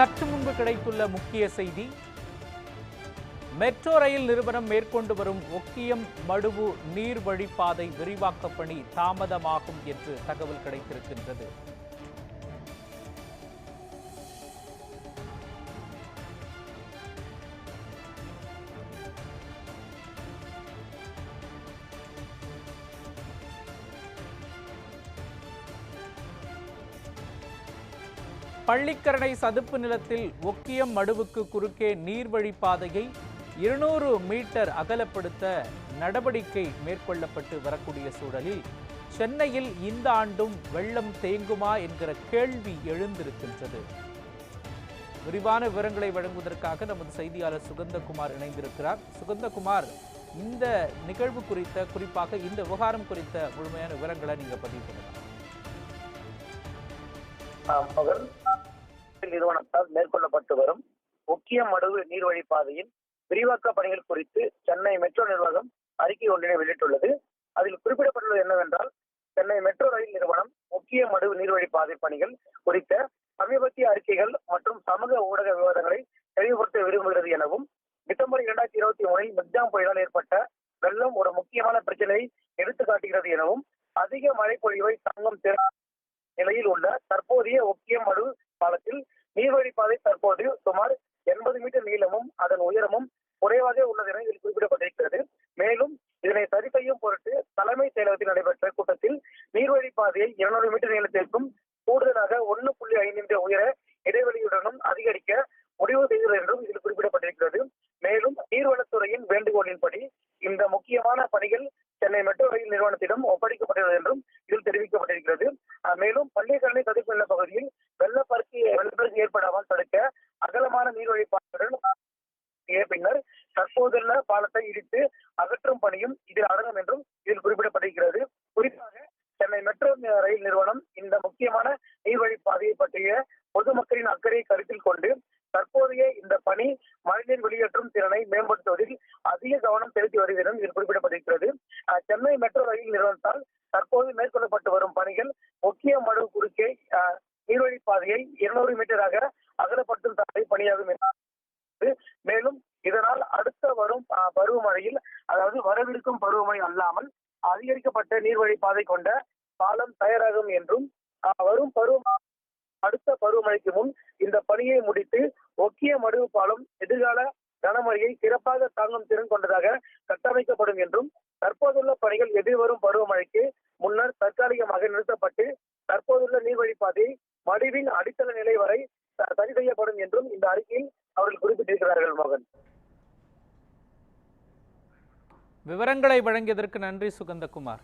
சற்று முன்பு கிடைத்துள்ள முக்கிய செய்தி. மெட்ரோ ரயில் நிறுவனம் மேற்கொண்டு வரும் ஒக்கியம் மடுவு நீர் வழிப்பாதை விரிவாக்க பணி தாமதமாகும் என்று தகவல் கிடைத்திருக்கின்றது. பள்ளிக்கரணை சதுப்பு நிலத்தில் ஒக்கியம் மடுவுக்கு குறுக்கே நீர்வழிப்பாதையை இருநூறு மீட்டர் அகலப்படுத்த நடவடிக்கை மேற்கொள்ளப்பட்டு வரக்கூடிய சூழலில் சென்னையில் இந்த ஆண்டும் வெள்ளம் தேங்குமா என்கிற கேள்வி எழுந்திருக்கின்றது. விரிவான விவரங்களை வழங்குவதற்காக நமது செய்தியாளர் சுகந்தகுமார் இணைந்திருக்கிறார். சுகந்தகுமார் இந்த நிகழ்வு குறித்த குறிப்பாக இந்த விவகாரம் குறித்த முழுமையான விவரங்களை நீங்க பதிவு பண்ணலாம். மகன் நிறுவனத்தால் மேற்கொள்ளப்பட்டு வரும். முக்கிய மடுவு நீர்வழி பாதையின் விரிவாக்க பணிகள் குறித்து சென்னை மெட்ரோ நிர்வாகம் அறிக்கை ஒன்றினை வெளியிட்டுள்ளது. அதில் குறிப்பிடப்பட்டுள்ளது என்னவென்றால் சென்னை மெட்ரோ ரயில் நிறுவனம் முக்கிய மடுவு நீர்வழி பாதை பணிகள் குறித்த சமீபத்திய அறிக்கைகள் மற்றும் சமூக ஊடக விவாதங்களை தெளிவுபடுத்த விரும்புகிறது எனவும் டிசம்பர் இரண்டாயிரத்தி இருபத்தி மூணில் மிக்ஜாம் புயலால் ஏற்பட்ட வெள்ளம் ஒரு முக்கியமான பிரச்சனையை எடுத்து காட்டுகிறது எனவும் அதிக மழை பொழிவை தாங்கும் திறன் நிலையில் உள்ள தற்போதைய ஒக்கியம் மடு காலத்தில் நீர்வழிப்பாதை தற்போது சுமார் எண்பது மீட்டர் நீளமும் அதன் உயரமும் குறைவாக உள்ளது என இதில் குறிப்பிடப்பட்டிருக்கிறது. மேலும் இதனை சரி செய்யும் பொருட்டு தலைமை செயலகத்தில் நடைபெற்ற கூட்டத்தில் நீர்வழிப்பாதையை இருநூறு மீட்டர் நீளத்திற்கும் கூடுதலாக ஒன்று புள்ளி ஐந்து மீட்டர் உயர இடைவெளியுடனும் அதிகரிக்க முடிவு செய்தது என்றும் இதில் குறிப்பிடப்பட்டிருக்கிறது. மேலும் நீர்வளத்துறையின் வேண்டுகோளின்படி இந்த முக்கியமான பணிகள் சென்னை மெட்ரோ ரயில் நிறுவனத்திடம் ஒப்படைக்கப்பட்டது என்றும் இதில் தெரிவிக்கப்பட்டிருக்கிறது. மேலும் பள்ளிக்கரணை தடுப்பு நில பகுதியில் பாலத்தை அகற்றும் பணியும் இதில் அடங்கும் என்றும் இதில் குறிப்பிடப்பட்டிருக்கிறது குறிப்பாக சென்னை மெட்ரோ ரயில் நிறுவனம் இந்த முக்கியமான நீர்வழி பாதையை பற்றிய பொதுமக்களின் அக்கறையை கருத்தில் கொண்டு தற்போதைய இந்த பணி மழைநீர் வெளியேற்றும் திறனை மேம்படுத்துவதில் அதிக கவனம் செலுத்தி வருகிறது இதில் குறிப்பிடப்பட்டிருக்கிறது. சென்னை மெட்ரோ ரயில் நிறுவனத்தால் தற்போது மேற்கொள்ளப்பட்டு வரும் பணிகள் முக்கிய மடு குறுக்கே நீர்வழி பாதையை இருநூறு மீட்டராக அகலப்படுத்தும் தடை பணியாகும் என்று மேலும் இதனால் அடுத்த வரும் அஹ், பருவமழையில் அதாவது வரவிருக்கும் பருவமழை அல்லாமல் அதிகரிக்கப்பட்ட நீர்வழி பாதை கொண்ட பாலம் தயாராகும் என்றும் வரும் பருவ அடுத்த பருவமழைக்கு முன் இந்த பணியை முடித்து ஒக்கிய மடுவு பாலம் எதிர்கால கனமழையை சிறப்பாக தாங்கும் திறன் கொண்டதாக கட்டமைக்கப்படும் என்றும் தற்போதுள்ள பணிகள் எதிர்வரும் பருவமழைக்கு முன்னர் தற்காலிகமாக நிறுத்தப்பட்டு தற்போதுள்ள நீர்வழிப்பாதை மடுவின் அடித்தள நிலை வரை ச- சரி செய்யப்படும் என்றும் இந்த அறிக்கையில் அவர்கள் குறிப்பிட்டிருக்கிறார்கள் மோகன். விவரங்களை வழங்கியதற்கு நன்றி சுகந்தகுமார்.